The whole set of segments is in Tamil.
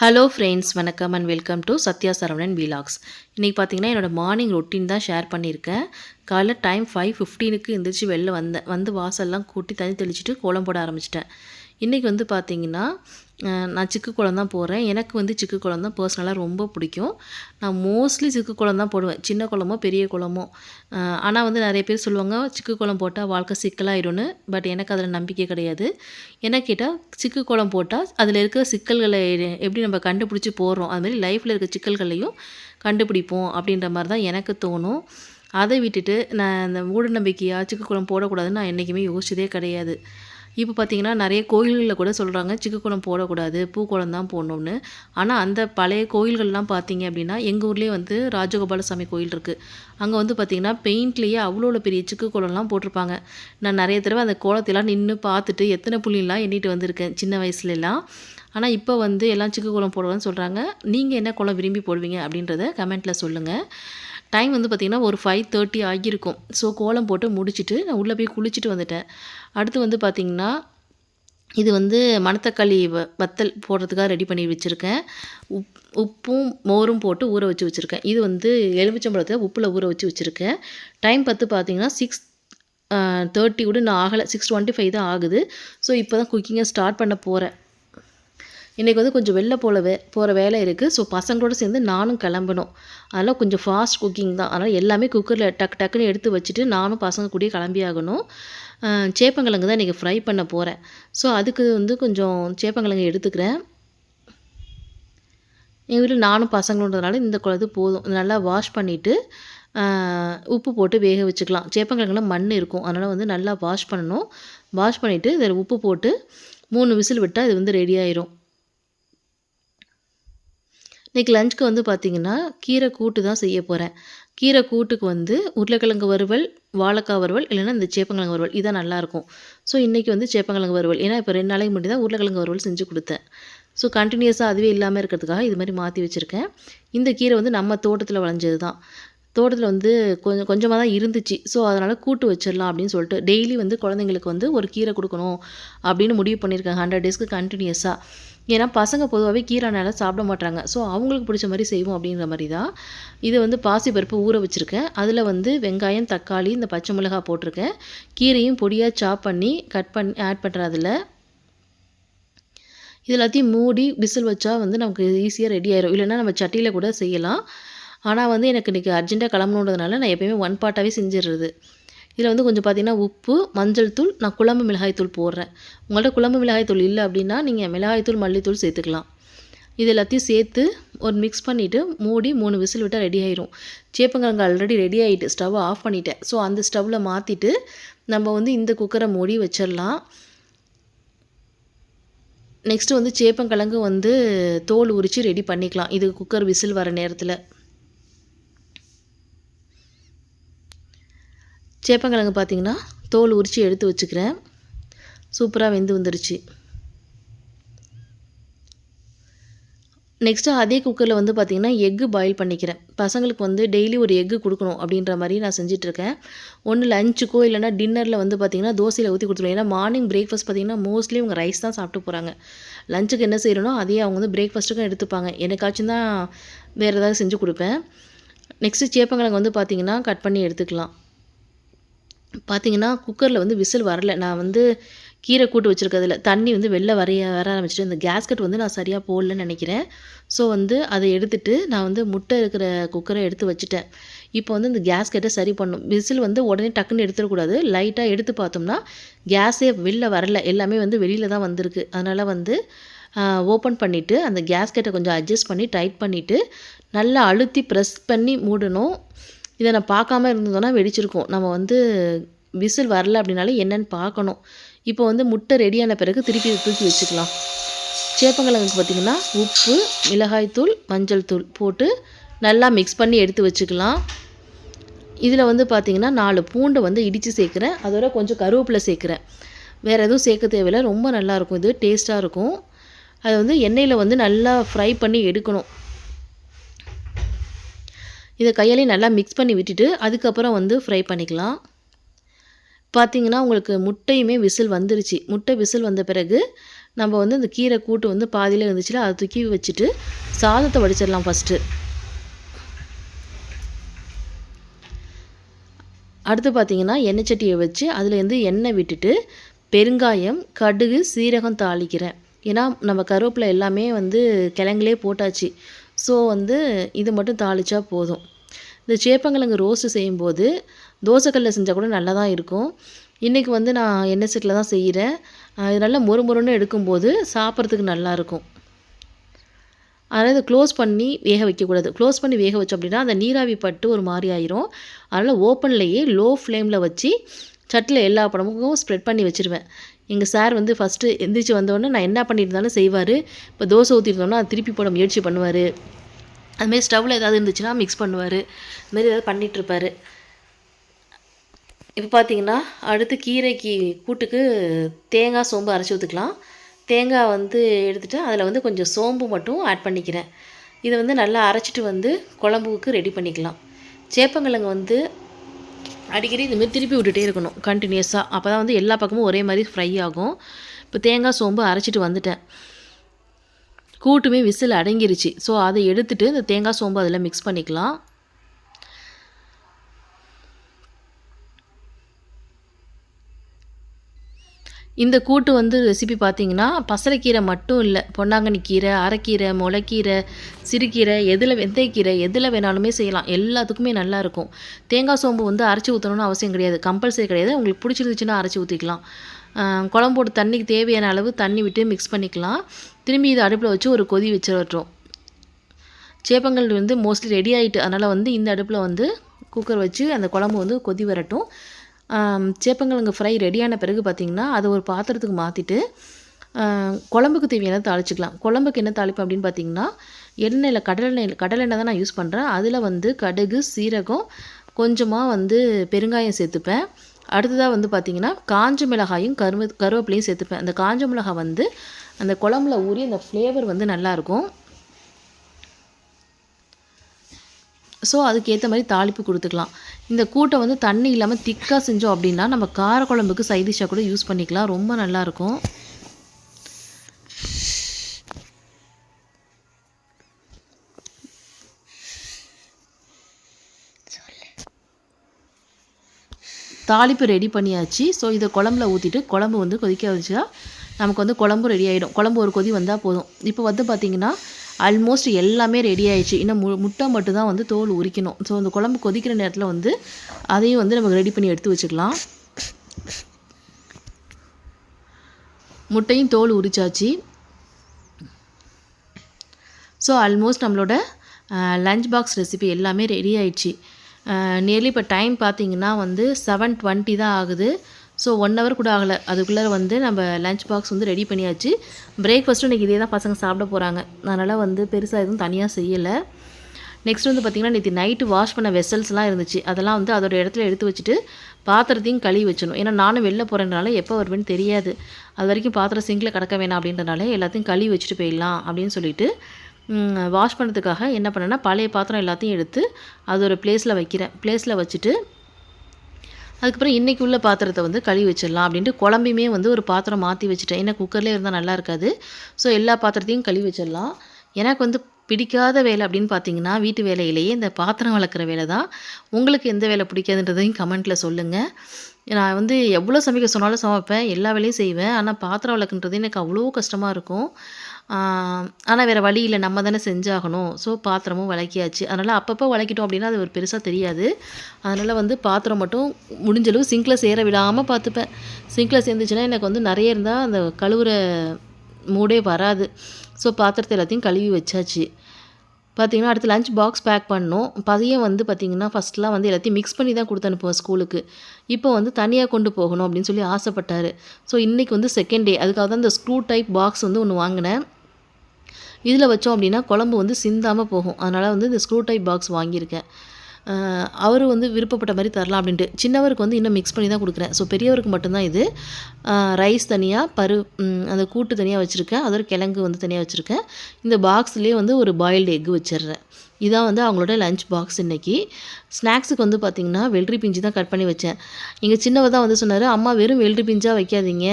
ஹலோ ஃப்ரெண்ட்ஸ் வணக்கம் and welcome to Sathya Saravanan vlogs இன்றைக்கி பார்த்தீங்கன்னா என்னோட மார்னிங் ரொட்டீன் தான் ஷேர் பண்ணியிருக்கேன். காலைல டைம் ஃபைவ் ஃபிஃப்டீனுக்கு எந்திரிச்சு வெளில வந்தேன் வந்து வாசல்லாம் கூட்டி தண்ணி தெளிச்சிட்டு கோலம் போட ஆரம்பிச்சிட்டேன். இன்றைக்கி வந்து பார்த்தீங்கன்னா நான் சிக்கு குளம் தான் போடுறேன் எனக்கு வந்து சிக்கு குளம் தான் பர்சனலாக ரொம்ப பிடிக்கும். நான் மோஸ்ட்லி சிக்கு குளம் தான் போடுவேன். சின்ன குளமோ பெரிய குளமோ ஆனால் வந்து நிறைய பேர் சொல்லுவாங்க சிக்கு குளம் போட்டால் வாழ்க்கை சிக்கலாகிடும்னு பட் எனக்கு அதில் நம்பிக்கை கிடையாது. என்ன கேட்டால் சிக்கு குளம் போட்டால் அதில் இருக்கிற சிக்கல்களை எப்படி நம்ம கண்டுபிடிச்சி போடுறோம்? அதுமாதிரி லைஃப்பில் இருக்க சிக்கல்களையும் கண்டுபிடிப்போம் அப்படின்ற மாதிரி தான் எனக்கு தோணும். அதை விட்டுட்டு நான் இந்த மூட நம்பிக்கையாக சிக்கு குளம் போடக்கூடாதுன்னு நான் என்றைக்குமே யோசிச்சதே கிடையாது. இப்போ பார்த்திங்கன்னா நிறைய கோயில்களில் கூட சொல்கிறாங்க சிக்கு குளம் போடக்கூடாது பூக்குளம் தான் போடணும்னு. ஆனால் அந்த பழைய கோயில்கள்லாம் பார்த்தீங்க அப்படின்னா எங்கள் ஊர்லேயே வந்து ராஜகோபாலசாமி கோயில் இருக்குது அங்கே வந்து பார்த்திங்கன்னா பெயிண்ட்லேயே அவ்வளோ பெரிய சிக்கு குளம்லாம் போட்டிருப்பாங்க. நான் நிறைய தடவை அந்த கோலத்தையெல்லாம் நின்று பார்த்துட்டு எத்தனை புள்ளிலாம் எண்ணிட்டு வந்திருக்கேன் சின்ன வயசுலலாம் ஆனால் இப்போ வந்து எல்லாம் சிக்கு குளம் சொல்கிறாங்க நீங்கள் என்ன குளம் விரும்பி போடுவீங்க அப்படின்றத கமெண்ட்டில் சொல்லுங்கள் டைம் வந்து பார்த்திங்கன்னா ஒரு ஃபைவ் தேர்ட்டி ஆகியிருக்கும். ஸோ கோலம் போட்டு முடிச்சுட்டு நான் உள்ளே போய் குளிச்சுட்டு வந்துட்டேன். அடுத்து வந்து பார்த்திங்கன்னா இது வந்து மணத்தக்காளி வ வத்தல் போடுறதுக்காக ரெடி பண்ணி வச்சுருக்கேன். உப் உப்பும் மோரும் போட்டு ஊற வச்சு வச்சுருக்கேன். இது வந்து எலுமிச்சம்பழத்தை உப்பில் ஊற வச்சு வச்சுருக்கேன். டைம் பார்த்து பார்த்திங்கன்னா சிக்ஸ் தேர்ட்டி கூட நான் ஆகலை. சிக்ஸ் டுவெண்ட்டி ஃபைவ் தான் ஆகுது. ஸோ இப்போ தான் குக்கிங்கை ஸ்டார்ட் பண்ண போகிறேன் இன்றைக்கி வந்து கொஞ்சம் வெளில போல வே போகிற வேலை இருக்குது ஸோ பசங்களோட சேர்ந்து நானும் கிளம்பணும். அதனால் கொஞ்சம் ஃபாஸ்ட் குக்கிங் தான். அதனால் எல்லாமே குக்கரில் டக்கு டக்குன்னு எடுத்து வச்சுட்டு நானும் பசங்க கூடயே கிளம்பி ஆகணும். சேப்பங்கிழங்கு தான் இன்றைக்கி ஃப்ரை பண்ண போகிறேன் ஸோ அதுக்கு வந்து கொஞ்சம் சேப்பங்கிழங்கு எடுத்துக்கிறேன். எங்கள் வீட்டில் நானும் பசங்களோன்றதுனால இந்த குழந்தை போதும். நல்லா வாஷ் பண்ணிவிட்டு உப்பு போட்டு வேக வச்சுக்கலாம். சேப்பங்கிழங்குல மண் இருக்கும். அதனால் வந்து நல்லா வாஷ் பண்ணணும். வாஷ் பண்ணிவிட்டு இதில் உப்பு போட்டு மூணு விசில் விட்டால் இது வந்து ரெடி ஆயிரும். இன்றைக்கி லஞ்சுக்கு வந்து பார்த்திங்கன்னா கீரை கூட்டு தான் செய்ய போகிறேன் கீரை கூட்டுக்கு வந்து உருளைக்கிழங்கு வறுவல் வாழைக்காய் வறுவல் இல்லைன்னா இந்த சேப்பங்கிழங்கு வறுவல் இதான் நல்லாயிருக்கும் ஸோ இன்றைக்கி வந்து சேப்பங்கிழங்கு வறுவல். ஏன்னா இப்போ ரெண்டு நாளைக்கு முன்னாடி தான் உருளைக்கிழங்கு வறுவல் செஞ்சு கொடுத்தேன். ஸோ கண்டினியூஸாக அதுவே இல்லாமல் இருக்கிறதுக்காக இது மாதிரி மாற்றி வச்சுருக்கேன். இந்த கீரை வந்து நம்ம தோட்டத்தில் விளைஞ்சது தான். தோட்டத்தில் வந்து கொஞ்சம் கொஞ்சமாக தான் இருந்துச்சு. ஸோ அதனால் கூட்டு வச்சிடலாம் அப்படின்னு சொல்லிட்டு டெய்லி வந்து குழந்தைங்களுக்கு வந்து ஒரு கீரை கொடுக்கணும் அப்படின்னு முடிவு பண்ணியிருக்கேன். ஹண்ட்ரட் டேஸ்க்கு கண்டினியூஸாக ஏன்னா பசங்க பொதுவாகவே கீரைனால சாப்பிட மாட்டாங்க. ஸோ அவங்களுக்கு பிடிச்ச மாதிரி செய்வோம் அப்படிங்கிற மாதிரி தான் இது வந்து பாசிப்பருப்பு ஊற வச்சுருக்கேன். அதில் வந்து வெங்காயம் தக்காளி இந்த பச்சை மிளகாய் போட்டிருக்கேன். கீரையும் பொடியாக சாப் பண்ணி கட் பண்ணி ஆட் பண்ணுற அதில். இது எல்லாத்தையும் மூடி விசில் வச்சா வந்து நமக்கு ஈஸியாக ரெடி ஆயிடும் இல்லைன்னா நம்ம சட்டியில் கூட செய்யலாம். ஆனால் வந்து எனக்கு இன்றைக்கி அர்ஜென்ட்டாக கிளம்பணுன்றதுனால நான் எப்போயுமே ஒன் பார்ட்டாகவே செஞ்சிடுறது இதில் வந்து கொஞ்சம் பார்த்தீங்கன்னா உப்பு மஞ்சள் தூள் நான் குழம்பு மிளகாய்த்தூள் போடுறேன். உங்கள்கிட்ட குழம்பு மிளகாய்த்தூள் இல்லை அப்படின்னா நீங்கள் மிளகாய்த்தூள் மல்லித்தூள் சேர்த்துக்கலாம். இது எல்லாத்தையும் சேர்த்து ஒரு மிக்ஸ் பண்ணிவிட்டு மூடி மூணு விசில் விட்டால் ரெடி ஆயிரும். சேப்பங்கிழங்கு ஆல்ரெடி ரெடி ஆகிட்டு ஸ்டவ்வை ஆஃப் பண்ணிட்டேன். ஸோ அந்த ஸ்டவ்வில் மாற்றிட்டு நம்ம வந்து இந்த குக்கரை மூடி வச்சிடலாம் நெக்ஸ்ட்டு வந்து சேப்பங்கிழங்கு வந்து தோல் உரித்து ரெடி பண்ணிக்கலாம். இது குக்கர் விசில் வர நேரத்தில். சேப்பங்கிழங்கு பார்த்திங்கன்னா தோல் உரித்து எடுத்து வச்சுக்கிறேன். சூப்பராக வெந்து வந்துடுச்சு நெக்ஸ்ட்டு அதே குக்கரில் வந்து பார்த்திங்கன்னா எக்கு பாயில் பண்ணிக்கிறேன். பசங்களுக்கு வந்து டெய்லி ஒரு எக்கு கொடுக்கணும் அப்படின்ற மாதிரி நான் செஞ்சிட்ருக்கேன். ஒன்று லஞ்சுக்கோ இல்லைனா டின்னரில் வந்து பார்த்திங்கன்னா தோசையில் ஊற்றி கொடுத்துருவேன். ஏன்னா மார்னிங் பிரேக்ஃபாஸ்ட் பார்த்திங்கன்னா மோஸ்ட்லி அவங்க ரைஸ் தான் சாப்பிட்டு போகிறாங்க லஞ்சுக்கு என்ன செய்கிறனோ அதையே அவங்க வந்து பிரேக்ஃபாஸ்ட்டுக்கும் எடுத்துப்பாங்க. எனக்காச்சும் தான் வேறு ஏதாவது செஞ்சு கொடுப்பேன். நெக்ஸ்ட்டு சேப்பங்கிழங்கு வந்து பார்த்திங்கன்னா கட் பண்ணி எடுத்துக்கலாம். பார்த்தீங்கன்னா குக்கரில் வந்து விசில் வரல. நான் வந்து கீரை கூட்டு வச்சுருக்கிறதுல தண்ணி வந்து வெளில வரைய வர ஆரம்பிச்சிட்டு இந்த கேஸ்கட் வந்து நான் சரியாக போடலன்னு நினைக்கிறேன். ஸோ வந்து அதை எடுத்துட்டு நான் வந்து முட்டை இருக்கிற குக்கரை எடுத்து வச்சுட்டேன். இப்போ வந்து இந்த கேஸ்கெட்டை சரி பண்ணும். விசில் வந்து உடனே டக்குன்னு எடுத்துடக்கூடாது. லைட்டாக எடுத்து பார்த்தோம்னா கேஸே வெளில வரல. எல்லாமே வந்து வெளியில் தான் வந்திருக்கு. அதனால் வந்து ஓப்பன் பண்ணிவிட்டு அந்த கேஸ்கெட்டை கொஞ்சம் அட்ஜஸ்ட் பண்ணி டைட் பண்ணிவிட்டு நல்லா அழுத்தி ப்ரெஸ் பண்ணி மூடணும். இதை நான் பார்க்காம இருந்தோன்னா வெடிச்சிருக்கும். நம்ம வந்து விசில் வரல அப்படின்னாலே என்னன்னு பார்க்கணும். இப்போ வந்து முட்டை ரெடியான பிறகு திருப்பி தூக்கி வச்சுக்கலாம். சேப்பங்கிழங்குக்கு பார்த்திங்கன்னா உப்பு மிளகாய்த்தூள் மஞ்சள் தூள் போட்டு நல்லா மிக்ஸ் பண்ணி எடுத்து வச்சுக்கலாம். இதில் வந்து பார்த்திங்கன்னா நாலு பூண்டு வந்து இடித்து சேர்க்குறேன். அதோட கொஞ்சம் கருவேப்பிலை சேர்க்குறேன். வேறு எதுவும் சேர்க்க தேவையில்லை. ரொம்ப நல்லாயிருக்கும் இது டேஸ்ட்டாக இருக்கும். அதை வந்து எண்ணெயில் வந்து நல்லா ஃப்ரை பண்ணி எடுக்கணும். இதை கையாலே நல்லா மிக்ஸ் பண்ணி விட்டுட்டு அதுக்கப்புறம் வந்து ஃப்ரை பண்ணிக்கலாம். பார்த்திங்கன்னா உங்களுக்கு முட்டையுமே விசில் வந்துருச்சு. முட்டை விசில் வந்த பிறகு நம்ம வந்து இந்த கீரை கூட்டு வந்து பாதியில் இருந்துச்சுல அதை தூக்கி வச்சுட்டு சாதத்தை வடிச்சிடலாம் ஃபஸ்ட்டு அடுத்து பார்த்திங்கன்னா எண்ணெய் சட்டியை வச்சு அதுலேருந்து எண்ணெய் விட்டுட்டு பெருங்காயம் கடுகு சீரகம் தாளிக்கிறேன். ஏன்னா நம்ம கருவேப்பிலை எல்லாமே வந்து கிழங்குலே போட்டாச்சு. ஸோ வந்து இது மட்டும் தாளித்தா போதும். இந்த சேப்பங்கிழங்கு ரோஸ்ட்டு செய்யும்போது தோசைக்கல்லில் செஞ்சால் கூட நல்லா தான் இருக்கும். இன்றைக்கி வந்து நான் எண்ணெய் செட்டில் தான் செய்கிறேன் இது நல்லா மொறு மொறுன்னு எடுக்கும்போது சாப்பிட்றதுக்கு நல்லாயிருக்கும் அதனால் இதை க்ளோஸ் பண்ணி வேக வைக்கக்கூடாது. க்ளோஸ் பண்ணி வேக வச்சோம் அப்படின்னா அந்த நீராவி பட்டு ஒரு மாதிரி ஆயிரும். அதனால் ஓப்பன்லேயே லோ ஃப்ளேமில் வச்சு சட்டில் எல்லா படமும் ஸ்ப்ரெட் பண்ணி வச்சுருவேன். எங்கள் சார் வந்து ஃபஸ்ட்டு எந்திரிச்சு வந்தோடனே நான் என்ன பண்ணியிருந்தாலும் செய்வார். இப்போ தோசை ஊற்றிருந்தோம்னா அது திருப்பி போட முயற்சி பண்ணுவார். அதுமாரி ஸ்டவ்வில் ஏதாவது இருந்துச்சுன்னா மிக்ஸ் பண்ணுவார். இதுமாரி ஏதாவது பண்ணிகிட்ருப்பார் இப்போ பார்த்தீங்கன்னா அடுத்து கீரைக்கு கூட்டுக்கு தேங்காய் சோம்பு அரைச்சி ஊற்றுக்கலாம் தேங்காய் வந்து எடுத்துகிட்டு அதில் வந்து கொஞ்சம் சோம்பு மட்டும் ஆட் பண்ணிக்கிறேன். இதை வந்து நல்லா அரைச்சிட்டு வந்து குழம்புக்கு ரெடி பண்ணிக்கலாம். சேப்பங்கிழங்கு வந்து அடிக்கடி இதுமாரி திருப்பி விட்டுட்டே இருக்கணும் கண்டினியூஸாக அப்போ தான் வந்து எல்லா பக்கமும் ஒரே மாதிரி ஃப்ரை ஆகும். இப்போ தேங்காய் சோம்பு அரைச்சிட்டு வந்துட்டேன். கூட்டுமே விசில் அடங்கிருச்சு. ஸோ அதை எடுத்துகிட்டு இந்த தேங்காய் சோம்பு அதில் மிக்ஸ் பண்ணிக்கலாம். இந்த கூட்டு வந்து ரெசிபி பார்த்தீங்கன்னா பசலைக்கீரை மட்டும் இல்லை. பொன்னாங்கண்ணி கீரை அரைக்கீரை முளைக்கீரை சிறுகீரை எதில் வெந்தயக்கீரை எதில் வேணாலுமே செய்யலாம். எல்லாத்துக்குமே நல்லாயிருக்கும் தேங்காய் சோம்பு வந்து அரைச்சி ஊற்றணும்னு அவசியம் கிடையாது. கம்பல்சரி கிடையாது. உங்களுக்கு பிடிச்சிருந்துச்சுன்னா அரைச்சி ஊற்றிக்கலாம் குழம்போட தண்ணிக்கு தேவையான அளவு தண்ணி விட்டு மிக்ஸ் பண்ணிக்கலாம். திரும்பி இதை அடுப்பில் வச்சு ஒரு கொதி வச்சிடட்டும். சேப்பங்கள் வந்து மோஸ்ட்லி ரெடி ஆகிட்டு அதனால் வந்து இந்த அடுப்பில் வந்து குக்கர் வச்சு அந்த குழம்பு வந்து கொதி வரட்டும். சேப்பங்கிழங்கு ஃப்ரை ரெடியான பிறகு பார்த்திங்கன்னா அதை ஒரு பாத்திரத்துக்கு மாற்றிட்டு குழம்புக்கு தேவையான தாளிச்சிக்கலாம். குழம்புக்கு என்ன தாளிப்பு அப்படின்னு பார்த்தீங்கன்னா எண்ணெயில் கடலெண்ணெய் கடலெண்ணெய் தான் நான் யூஸ் பண்ணுறேன் அதில் வந்து கடுகு சீரகம் கொஞ்சமாக வந்து பெருங்காயம் சேர்த்துப்பேன். அடுத்ததாக வந்து பார்த்திங்கன்னா காஞ்ச மிளகாயும் கருவ கருவேப்பிலையும் சேர்த்துப்பேன். அந்த காஞ்ச மிளகாய் வந்து அந்த குழம்புல ஊறி அந்த ஃப்ளேவர் வந்து நல்லாயிருக்கும். ஸோ அதுக்கேற்ற மாதிரி தாளிப்பு கொடுத்துக்கலாம். இந்த கூட்டை வந்து தண்ணி இல்லாமல் திக்காக செஞ்சோம் அப்படின்னா நம்ம காரக்குழம்புக்கு சைடிஷாக கூட யூஸ் பண்ணிக்கலாம். ரொம்ப நல்லாயிருக்கும். தாளிப்பு ரெடி பண்ணியாச்சு. ஸோ இதை குழம்புல ஊற்றிட்டு குழம்பு வந்து கொதிக்க வச்சா நமக்கு வந்து குழம்பு ரெடி ஆகிடும் குழம்பு ஒரு கொதி வந்தால் போதும். இப்போ வந்து பார்த்திங்கன்னா ஆல்மோஸ்ட் எல்லாமே ரெடி ஆயிடுச்சு. இன்னும் மு முட்டை மட்டும் தான் வந்து தோல் உரிக்கணும். ஸோ அந்த குழம்பு கொதிக்கிற நேரத்தில் வந்து அதையும் வந்து நமக்கு ரெடி பண்ணி எடுத்து வச்சுக்கலாம். முட்டையும் தோல் உரிச்சாச்சு. ஸோ ஆல்மோஸ்ட் நம்மளோட லஞ்ச் பாக்ஸ் ரெசிபி எல்லாமே ரெடி ஆயிடுச்சு. நியர்லி இப்போ டைம் பார்த்தீங்கன்னா வந்து செவன் டுவெண்ட்டி தான் ஆகுது. ஸோ ஒன் ஹவர் கூட ஆகலை. அதுக்குள்ளே வந்து நம்ம லஞ்ச் பாக்ஸ் வந்து ரெடி பண்ணியாச்சு. பிரேக்ஃபாஸ்ட்டும் இன்றைக்கி இதே தான் பசங்க சாப்பிட போகிறாங்க அதனால் வந்து பெருசாக எதுவும் தனியாக செய்யலை. நெக்ஸ்ட் வந்து பார்த்திங்கன்னா நேற்று நைட்டு வாஷ் பண்ண வெசல்ஸ்லாம் இருந்துச்சு. அதெல்லாம் வந்து அதோட இடத்துல எடுத்து வச்சுட்டு பாத்திரத்தையும் கழுவி வச்சணும் ஏன்னா நானும் வெளில போகிறதுனால எப்போ வருவேன்னு தெரியாது. அது வரைக்கும் பாத்திரம் சிங்கில் கிடக்க வேணாம் அப்படின்றனால எல்லாத்தையும் கழுவி வச்சுட்டு போயிடலாம் அப்படின்னு சொல்லிட்டு வாஷ் பண்ணுறதுக்காக என்ன பண்ணேன்னா பழைய பாத்திரம் எல்லாத்தையும் எடுத்து அது ஒரு ப்ளேஸில் வைக்கிறேன். ப்ளேஸில் வச்சுட்டு அதுக்கப்புறம் இன்றைக்கி உள்ள பாத்திரத்தை வந்து கழுவி வச்சிடலாம் அப்படின்ட்டு குழம்பையுமே வந்து ஒரு பாத்திரம் மாற்றி வச்சுட்டேன். ஏன்னா குக்கர்லேயே இருந்தால் நல்லா இருக்காது. ஸோ எல்லா பாத்திரத்தையும் கழுவி வச்சிடலாம். எனக்கு வந்து பிடிக்காத வேலை அப்படின்னு பார்த்தீங்கன்னா வீட்டு வேலையிலேயே இந்த பாத்திரம் வளர்க்குற வேலை தான். உங்களுக்கு எந்த வேலை பிடிக்காதுன்றதையும் கமெண்ட்டில் சொல்லுங்கள் நான் வந்து எவ்வளோ சமைக்க சொன்னாலும் சமைப்பேன் எல்லா வேலையும் செய்வேன். ஆனால் பாத்திரம் வளர்க்குன்றது எனக்கு அவ்வளோ கஷ்டமாக இருக்கும். ஆனால் வேறு வழி இல்லை. நம்ம தானே செஞ்சாகணும். ஸோ பாத்திரமும் விளக்கியாச்சு. அதனால் அப்பப்போ விளக்கிட்டோம் அப்படின்னா அது ஒரு பெருசாக தெரியாது. அதனால் வந்து பாத்திரம் மட்டும் முடிஞ்சளவு சிங்கில் சேர விடாமல் பார்த்துப்பேன் சிங்கில் சேர்ந்துச்சுன்னா எனக்கு வந்து நிறைய இருந்தால் அந்த கழுவுற மூடே வராது. ஸோ பாத்திரத்தை எல்லாத்தையும் கழுவி வச்சாச்சு. பார்த்திங்கன்னா அடுத்து லஞ்ச் பாக்ஸ் பேக் பண்ணோம். பதையும் வந்து பார்த்திங்கன்னா ஃபஸ்ட்லாம் வந்து எல்லாத்தையும் மிக்ஸ் பண்ணி தான் கொடுத்து அனுப்புவோம் ஸ்கூலுக்கு இப்போ வந்து தனியாக கொண்டு போகணும் அப்படின்னு சொல்லி ஆசைப்பட்டார். ஸோ இன்றைக்கி வந்து செகண்ட் டே அதுக்காக தான் இந்த ஸ்க்ரூ டைப் பாக்ஸ் வந்து ஒன்று வாங்கினேன். இதில் வச்சோம் அப்படின்னா குழம்பு வந்து சிந்தாமல் போகும். அதனால் வந்து இந்த ஸ்க்ரூ டைப் பாக்ஸ் வாங்கியிருக்கேன். அவர் வந்து விருப்பப்பட்ட மாதிரி தரலாம் அப்படின்ட்டு. சின்னவருக்கு வந்து இன்னும் மிக்ஸ் பண்ணி தான் கொடுக்குறேன். ஸோ பெரியவருக்கு மட்டும்தான் இது. ரைஸ் தனியாக பரு அந்த கூட்டு தனியாக வச்சுருக்கேன். அதோட கிழங்கு வந்து தனியாக வச்சுருக்கேன். இந்த பாக்ஸ்லேயே வந்து ஒரு பாயில்டு எக் வச்சிடுறேன். இதான் வந்து அவங்களோட லஞ்ச் பாக்ஸ் இன்னைக்கு. ஸ்நாக்ஸுக்கு வந்து பார்த்திங்கன்னா வெள்ளரி பிஞ்சு தான் கட் பண்ணி வச்சேன். எங்கள் சின்னவர் தான் வந்து சொன்னார் அம்மா வெறும் வெள்ளரி பிஞ்சாக வைக்காதீங்க.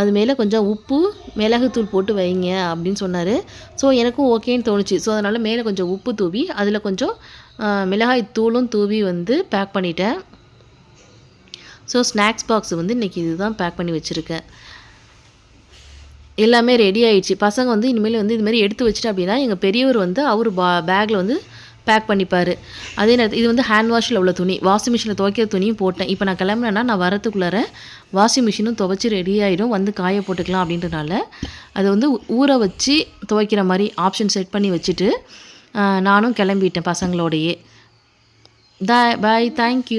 அது மேலே கொஞ்சம் உப்பு மிளகுத்தூள் போட்டு வைங்க அப்படின்னு சொன்னார். ஸோ எனக்கும் ஓகேன்னு தோணுச்சு. ஸோ அதனால் மேலே கொஞ்சம் உப்பு தூவி அதில் கொஞ்சம் மிளகாய் தூளும் தூவி வந்து பேக் பண்ணிட்டேன். ஸோ ஸ்நாக்ஸ் பாக்ஸ் வந்து இன்றைக்கி இதுதான் பேக் பண்ணி வச்சுருக்கேன். எல்லாமே ரெடி ஆயிடுச்சு. பசங்க வந்து இனிமேல் வந்து இது மாதிரி எடுத்து வச்சுட்டு அப்படின்னா எங்கள் பெரியவர் வந்து அவர் பா பேக்கில் வந்து பேக் பண்ணிப்பார். அதே நேரத்தில் இது வந்து ஹேண்ட் வாஷில் உள்ள துணி. வாஷிங் மிஷினில் துவைக்கிற துணியும் போட்டேன். இப்போ நான் கிளம்புனேன்னா நான் வரத்துக்குள்ளார வாஷிங் மிஷினும் துவைச்சி ரெடி ஆகிடும் வந்து காய போட்டுக்கலாம் அப்படின்றனால அதை வந்து ஊற வச்சு துவைக்கிற மாதிரி ஆப்ஷன் செட் பண்ணி வச்சுட்டு நானும் கிளம்பிட்டேன் பசங்களோடையே. பாய் பாய் தேங்க்யூ